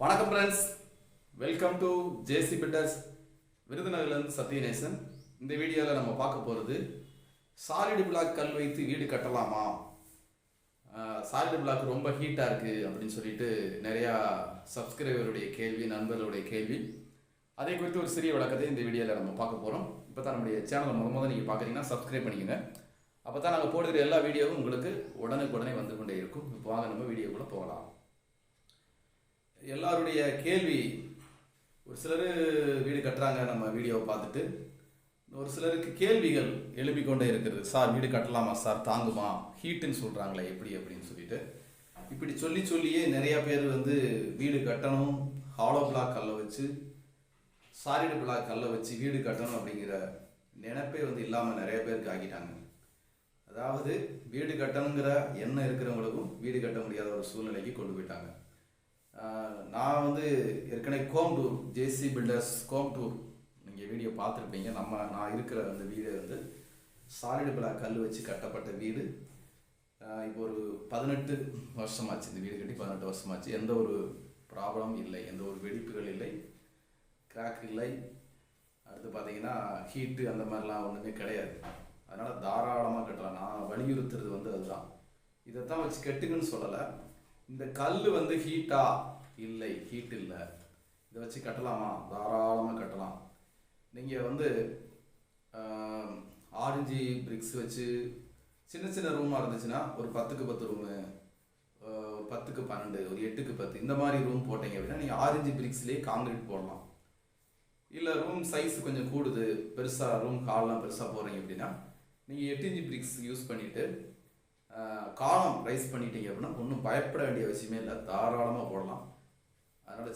வணக்கம் friends welcome to JC builders விருதுநகர்லேருந்து Sathyanesan. இந்த வீடியோவில் நம்ம பார்க்க போகிறது சாலிடு பிளாக் கல் வைத்து வீடு கட்டலாமா? சாலிடு பிளாக் ரொம்ப ஹீட்டாக இருக்குது அப்படின்னு சொல்லிட்டு நிறையா சப்ஸ்கிரைபருடைய கேள்வி நண்பர்களுடைய கேள்வி. அதை குறித்து ஒரு சிறிய விளக்கத்தை இந்த வீடியோவில் நம்ம பார்க்க போகிறோம் இப்போ தான் நம்முடைய சேனல் முத முதல் நீங்கள் பார்க்குறீங்கன்னா சப்ஸ்கிரைப் பண்ணிக்கோங்க. அப்போ தான் நாங்கள் போடுகிற எல்லா வீடியோவும் உங்களுக்கு உடனுக்குடனே வந்து கொண்டே இருக்கும். இப்போ வாங்க நம்ம வீடியோக்குள்ளே போகலாம். எல்லாருடைய கேள்வி ஒரு சிலர் வீடு கட்டுறாங்க நம்ம வீடியோவை பார்த்துட்டு. ஒரு சிலருக்கு கேள்விகள் எழுப்பிக்கொண்டே இருக்கிறது சார் வீடு கட்டலாமா? சார் தாங்குமா? ஹீட்டுன்னு சொல்கிறாங்களே எப்படி அப்படின்னு சொல்லிட்டு. இப்படி சொல்லி சொல்லியே நிறைய பேர் வந்து வீடு கட்டணும் ஹாலோ பிளாக் கல்லை வச்சு சாரிடு பிளாக் கல்லை வச்சு வீடு கட்டணும் அப்படிங்கிற நினைப்பே வந்து இல்லாமல் நிறைய பேருக்கு ஆக்கிட்டாங்க அதாவது வீடு கட்டணுங்கிற எண்ணம் இருக்கிறவங்களுக்கும் வீடு கட்ட முடியாத ஒரு சூழ்நிலைக்கு கொண்டு போயிட்டாங்க. நான் வந்து ஏற்கனவே கோம்டூர் ஜேசி பில்டர்ஸ் கோம்டூர் நீங்கள் வீடியோ பார்த்துருப்பீங்க. நம்ம நான் இருக்கிற அந்த வீடு வந்து சாலிடு பிளாக் கல் வச்சு கட்டப்பட்ட வீடு. இப்போ ஒரு பதினெட்டு வருஷமாச்சு. இந்த வீடு கட்டி பதினெட்டு வருஷமாச்சு. எந்த ஒரு ப்ராப்ளம் இல்லை. எந்த ஒரு வெடிப்புகள் இல்லை. கிராக் இல்லை. அடுத்து பார்த்தீங்கன்னா ஹீட்டு அந்த மாதிரிலாம் ஒன்றுமே கிடையாது. அதனால் தாராளமாக கட்டலாம். நான் வலியுறுத்துறது வந்து அதுதான். இதைத்தான் வச்சு கட்டுங்கன்னு சொல்லலை. இந்த கல் வந்து ஹீட்டாக இல்லை ஹீட் இல்லை. இதை வச்சு கட்டலாமா? தாராளமாக கட்டலாம். நீங்கள் வந்து ஆரஞ்சு பிரிக்ஸ் வச்சு சின்ன சின்ன ரூமாக இருந்துச்சுன்னா ஒரு பத்துக்கு பத்து ரூமு ஒரு பத்துக்கு பன்னெண்டு ஒரு எட்டுக்கு பத்து இந்த மாதிரி ரூம் போட்டீங்க அப்படின்னா நீங்கள் ஆரஞ்சு பிரிக்ஸ்லேயே காங்கிரீட் போடலாம். இல்லை ரூம் சைஸ் கொஞ்சம் கூடுது பெருசாக ரூம் கால்லாம் பெருசாக போகிறீங்க அப்படின்னா நீங்கள் எட்டு இன்ச்சு பிரிக்ஸ் யூஸ் பண்ணிவிட்டு காலம் ரைஸ் பண்ணிட்டீங்க அப்படின்னா ஒன்றும் பயப்பட வேண்டிய அவசியமே இல்லை. தாராளமாக போடலாம்.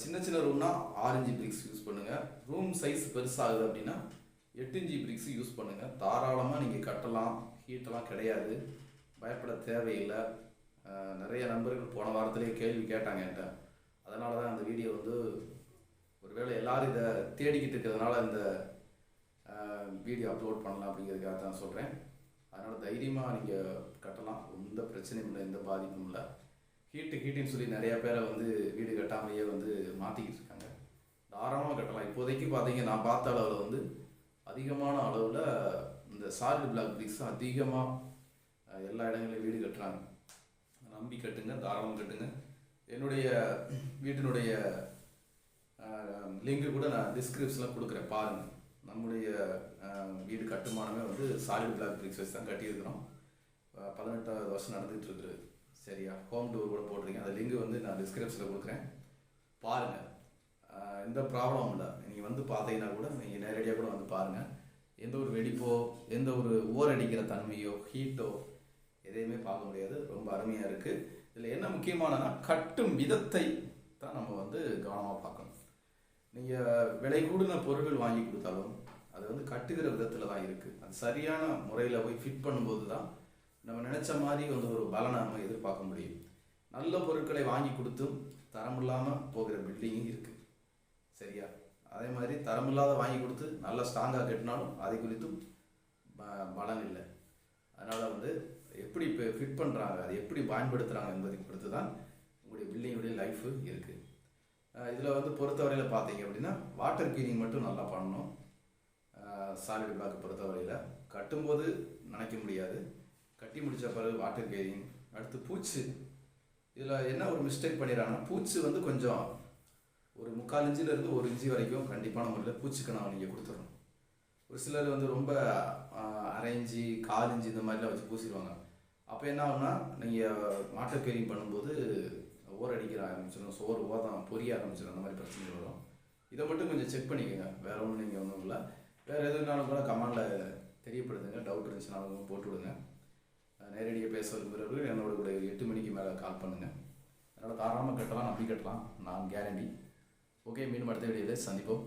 சின்ன சின்ன ரூம்னா ஆரஞ்சு பிரிக்ஸ் யூஸ் பண்ணுங்கள் ரூம் சைஸ் பெருசாகுது அப்படின்னா எட்டு இஞ்சி பிரிக்ஸ் யூஸ் பண்ணுங்கள் தாராளமாக நீங்கள் கட்டலாம். ஹீட்டெல்லாம் கிடையாது. பயப்பட தேவையில்லை. நிறைய நண்பர்கள் போன வாரத்திலேயே கேள்வி கேட்டாங்க என்கிட்ட. அதனால தான் அந்த வீடியோ வந்து ஒருவேளை எல்லோரும் இதை தேடிக்கிட்டு இருக்கிறதுனால இந்த வீடியோ அப்லோட் பண்ணலாம் அப்படிங்கிறதுக்காக தான் சொல்கிறேன் அதனால் தைரியமாக நீங்கள் கட்டலாம். எந்த பிரச்சனையும் இல்லை. எந்த பாதிப்பும் இல்லை. ஹீட்டு ஹீட்டுன்னு சொல்லி நிறைய பேரை வந்து வீடு கட்டாமலேயே வந்து மாற்றிக்கிட்டு இருக்காங்க. தாராளமாக கட்டலாம். இப்போதைக்கு பார்த்தீங்க நான் பார்த்த அளவில் வந்து அதிகமான அளவில் இந்த சாலிட் பிளாக் பிரிக்ஸ் அதிகமாக எல்லா இடங்களையும் வீடு கட்டுறாங்க. நம்பி கட்டுங்க தாராளமாக கட்டுங்க. என்னுடைய வீட்டினுடைய லிங்க் கூட நான் டிஸ்கிரிப்ஷனில் கொடுக்குறேன். பாருங்கள் நம்முடைய வீடு கட்டுமானமே வந்து சாலிட் பிளாக் பிரிக்ஸ் வச்சு தான் கட்டியிருக்கிறோம். பதினெட்டாவது வருஷம் நடந்துகிட்டு இருக்குது சரியா ஹோம் டூர் கூட போட்டிருக்கேன். அந்த லிங்க் வந்து நான் டிஸ்கிரிப்ஷனில் கொடுக்குறேன். பாருங்கள் எந்த ப்ராப்ளமும் இல்லை. நீங்கள் வந்து பார்த்தீங்கன்னா கூட நீங்கள் நேரடியாக கூட வந்து பாருங்கள் எந்த ஒரு வெடிப்போ எந்த ஒரு ஓர் அடிக்கிற தன்மையோ ஹீட்டோ எதையுமே பார்க்க முடியாது. ரொம்ப அருமையாக இருக்குது இதில் என்ன முக்கியமானனா கட்டும் விதத்தை தான் நம்ம வந்து கவனமாக பார்க்கணும். நீங்கள் விலை கூடின பொருட்கள் வாங்கி கொடுத்தாலும் அது வந்து கட்டுகிற விதத்தில் தான் இருக்குது அது சரியான முறையில் போய் ஃபிட் பண்ணும்போது தான் நம்ம நினச்ச மாதிரி வந்து ஒரு பலனை நம்ம எதிர்பார்க்க முடியும். நல்ல பொருட்களை வாங்கி கொடுத்தும் தரமில்லாமல் போகிற பில்டிங்கும் இருக்குது சரியா? அதே மாதிரி தரமில்லாத வாங்கி கொடுத்து நல்ல ஸ்ட்ராங்காக கட்டினாலும் அதை குறித்தும் ப- பலன் இல்லை. அதனால் வந்து எப்படி இப்போ ஃபிட் பண்ணுறாங்க அதை எப்படி பயன்படுத்துகிறாங்க என்பதை பொறுத்து தான் உங்களுடைய பில்டிங்குடைய லைஃபு இருக்குது இதில் வந்து பொறுத்தவரையில் பார்த்தீங்க அப்படின்னா வாட்டர் க்ளீனிங் மட்டும் நல்லா பண்ணணும். சாலிட் பிளாக் பொறுத்தவரையில். கட்டும்போது நினைக்க முடியாது. கட்டி முடித்த பிறகு வாட்டர் கேரிங் அடுத்து பூச்சு. இதில் என்ன ஒரு மிஸ்டேக் பண்ணிடுறாங்கன்னா பூச்சு வந்து கொஞ்சம் ஒரு முக்கால் இன்ச்சில் இருந்து ஒரு இன்ச்சு வரைக்கும் கண்டிப்பான முறையில் பூச்சுக்கு நான் நீங்கள் கொடுத்துடணும். ஒரு சிலர் வந்து ரொம்ப அரை இஞ்சி கால் இஞ்சி இந்த மாதிரிலாம் வச்சு பூசிடுவாங்க. அப்போ என்ன ஆகும்னா நீங்கள் வாட்டர் கேரிங் பண்ணும்போது ஓர் அடிக்கிற ஆரம்பிச்சிடும். சோறு ஓதம் பொரிய ஆரம்பிச்சிடும். அந்த மாதிரி பிரச்சனை வரும். இதை மட்டும் கொஞ்சம் செக் பண்ணிக்கோங்க. வேறு ஒன்றும் நீங்கள் ஒன்றும் இல்லை. வேறு எதுனாலும் கூட கமெண்டில் தெரியப்படுத்துங்க. டவுட் இருந்துச்சுனாலும் போட்டு விடுங்க. நேரடியாக பேச விரும்புகிறவர்கள் என்னோட கூட எட்டு மணிக்கு மேலே கால் பண்ணுங்கள் அதனால் தாராளமாக கட்டலாம் நம்பி கட்டலாம். நான் கேரண்டி ஓகே மீண்டும் அடுத்த வீடியோவில் சந்திப்போம்.